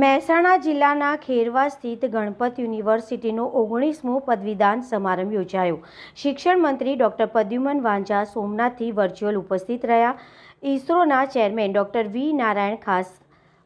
મહેસાણા જિલ્લાના ખેરવા સ્થિત ગણપત યુનિવર્સિટીનો ઓગણીસમો પદવીદાન સમારંભ યોજાયો. શિક્ષણ મંત્રી ડૉક્ટર પદ્યુમન વાંઝા સોમનાથથી વર્ચ્યુઅલ ઉપસ્થિત રહ્યા. ઇસરોના ચેરમેન ડૉક્ટર વી નારાયણ ખાસ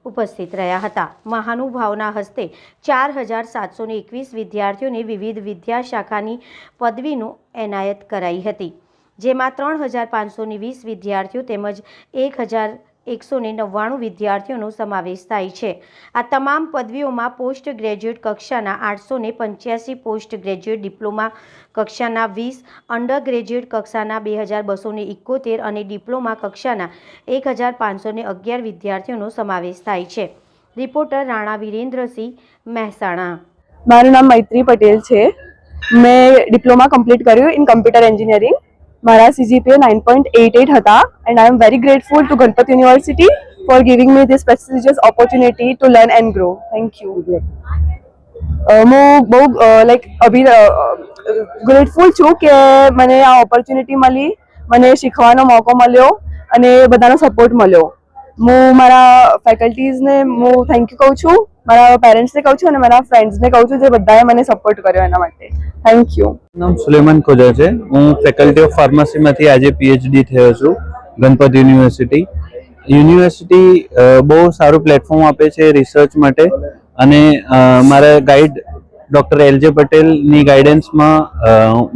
ઉપસ્થિત રહ્યા હતા. મહાનુભાવના હસ્તે ચાર હજાર સાતસો એકવીસ વિદ્યાર્થીઓને વિવિધ વિદ્યાશાખાની પદવીનું એનાયત કરાઈ હતી. જેમાં ત્રણ હજાર પાંચસો વીસ વિદ્યાર્થીઓ તેમજ એક હજાર એકસો ને નવ્વાણું વિદ્યાર્થીઓનો સમાવેશ થાય છે. આ તમામ પદવીઓમાં પોસ્ટ ગ્રેજ્યુએટ કક્ષાના આઠસો ને પંચ્યાસી પોસ્ટ ગ્રેજ્યુએટ ડિપ્લોમા કક્ષાના વીસ, અંડર ગ્રેજ્યુએટ કક્ષાના બે હજાર બસો ને ઇકોતેર અને ડિપ્લોમા કક્ષાના એક હજાર પાંચસો ને અગિયાર વિદ્યાર્થીઓનો સમાવેશ થાય છે. રિપોર્ટર રાણા વિરેન્દ્રસિંહ મહેસાણા. મારું નામ મૈત્રી પટેલ છે. મેં ડિપ્લોમા કમ્પ્લીટ કર્યું ઇન કમ્પ્યુટર એન્જિનિયરિંગ. મારા CGPA nine point eight eight હતા. And I am very grateful to Ganpat University for giving me this prestigious opportunity to learn and grow thank you હું બહુ like અભી grateful છું કે મને આ ઓપોર્ચ્યુનિટી મળી. મને શીખવાનો મોકો મળ્યો અને બધાનો સપોર્ટ મળ્યો. હું મારા ફેકલ્ટીઝને હું થેન્ક યુ કહું છું. મારા પેરેન્ટ્સને કહું છું અને મારા ફ્રેન્ડ્સને કહું છું જે બધાએ મને સપોર્ટ કર્યો એના માટે. થેન્ક યુ નામ સુલેમાન ખોજા છે. હું ફેકલ્ટી ઓફ ફાર્મસીમાંથી આજે પીએચડી થયો છું, ગણપત યુનિવર્સિટી. યુનિવર્સિટી બહુ સારું પ્લેટફોર્મ આપે છે રિસર્ચ માટે અને મારા ગાઈડ ડૉક્ટર એલજે પટેલની ગાઈડન્સમાં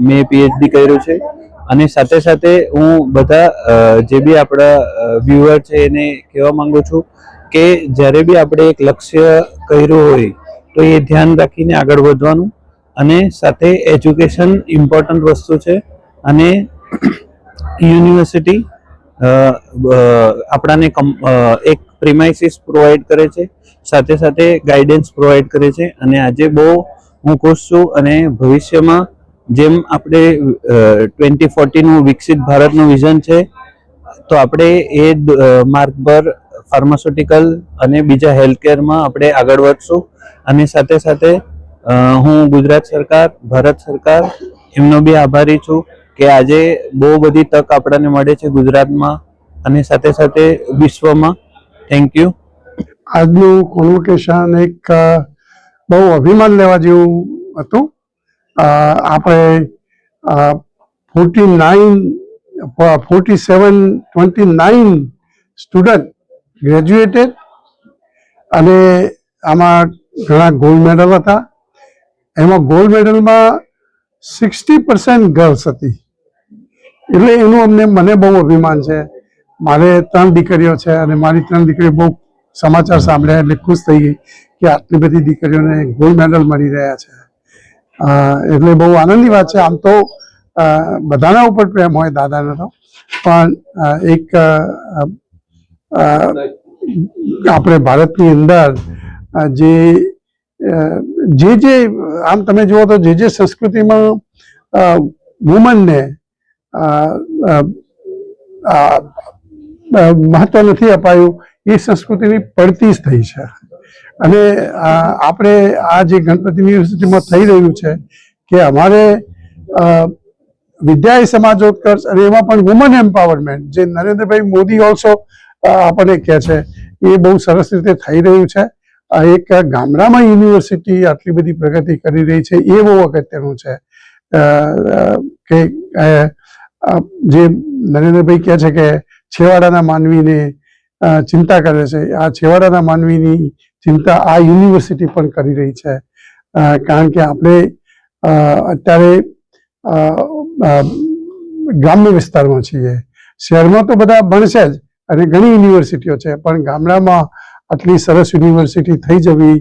મેં પીએચડી કર્યું છે. અને સાથે સાથે હું બધા જે બી આપણા વ્યુઅર છે એને કહેવા માંગુ છું કે જ્યારે બી આપણે એક લક્ષ્ય કર્યું હોય, તો એ ધ્યાન રાખીને આગળ વધવાનું અને સાથે એજ્યુકેશન ઇમ્પોર્ટન્ટ વસ્તુ છે અને યુનિવર્સિટી આપણાને એક પ્રિમાઇસીસ પ્રોવાઈડ કરે છે, સાથે સાથે ગાઈડન્સ પ્રોવાઈડ કરે છે અને આજે બહુ હું ખુશ છું અને ભવિષ્યમાં જેમ આપણે ટ્વેન્ટી ફોર્ટીનું વિકસિત ભારતનું વિઝન છે, તો આપણે એ માર્ગ પર ફાર્માસ્યુટિકલ અને બીજા હેલ્થકેરમાં આપણે આગળ વધશું. અને સાથે સાથે હું ગુજરાત સરકાર, ભારત સરકાર, એમનો બી આભારી છું કે આજે બહુ બધી તક આપણને મળે છે ગુજરાતમાં અને સાથે સાથે વિશ્વમાં. થેન્ક યુ આજનું કોન્વોકેશન એક બહુ અભિમાન લેવા જેવું હતું. આપણે forty nine forty seven twenty nine student graduated અને આમાં ઘણા ગોલ્ડ મેડલ હતા. એમાં ગોલ્ડ મેડલમાં સિક્સટી પર્સન્ટ ગર્લ્સ હતી. એટલે એનું અમને, મને બહુ અભિમાન છે. મારે ત્રણ દીકરીઓ છે અને મારી ત્રણ દીકરીઓ બહુ સમાચાર સાંભળ્યા એટલે ખુશ થઈ ગઈ કે આટલી બધી દીકરીઓને ગોલ્ડ મેડલ મળી રહ્યા છે. એટલે બહુ આનંદની વાત છે. આમ તો બધાના ઉપર પ્રેમ હોય દાદાનો તો. પણ એક આપણે ભારતની અંદર જે જે જે, આમ તમે જુઓ તો જે જે સંસ્કૃતિમાં વુમનને મહત્વ નથી અપાયું, એ સંસ્કૃતિની પડતી જ થઈ છે. અને આપણે આ જે ગણપતિ યુનિવર્સિટીમાં થઈ રહ્યું છે કે અમારે વિદ્યાય વિદ્યા સમાજોત્કર્ષ અને એમાં પણ વુમન એમ્પાવરમેન્ટ જે નરેન્દ્રભાઈ મોદી ઓલ્સો આપણને કહે છે, એ બહુ સરસ રીતે થઈ રહ્યું છે. એક ગામડામાં યુનિવર્સિટી આટલી બધી પ્રગતિ કરી રહી છે, એ બહુ અગત્યનું છે. કે જે નરેન્દ્રભાઈ કહે છે કે છેવાડાના માનવીને ચિંતા કરે છે. આ છેવાડાના માનવીની ચિંતા આ યુનિવર્સિટી પણ કરી રહી છે. કારણ કે આપણે અત્યારે ગ્રામ્ય વિસ્તારમાં છીએ. શહેરમાં તો બધા ભણશે જ અને ઘણી યુનિવર્સિટીઓ છે, પણ ગામડામાં આટલી સરસ યુનિવર્સિટી થઈ જવી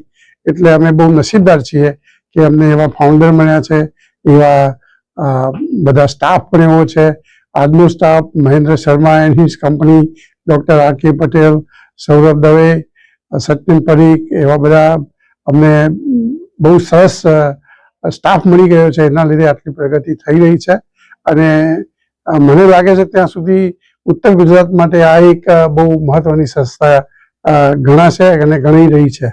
એટલે અમે બહુ નસીબદાર છીએ કે અમને એવા ફાઉન્ડર મળ્યા છે, એવા બધા સ્ટાફ પણ એવો છે. આજનો staff Mahendra Sharma and his company doctor R K Patel Saurabh Dave Satyan Parikh એવા બધા અમને બહુ સરસ સ્ટાફ મળી ગયો છે. એના લીધે આટલી પ્રગતિ થઈ રહી છે. અને મને લાગે છે ત્યાં સુધી ઉત્તર ગુજરાત માટે આ એક બહુ મહત્વની સંસ્થા ગણાશે અને ગણી રહી છે.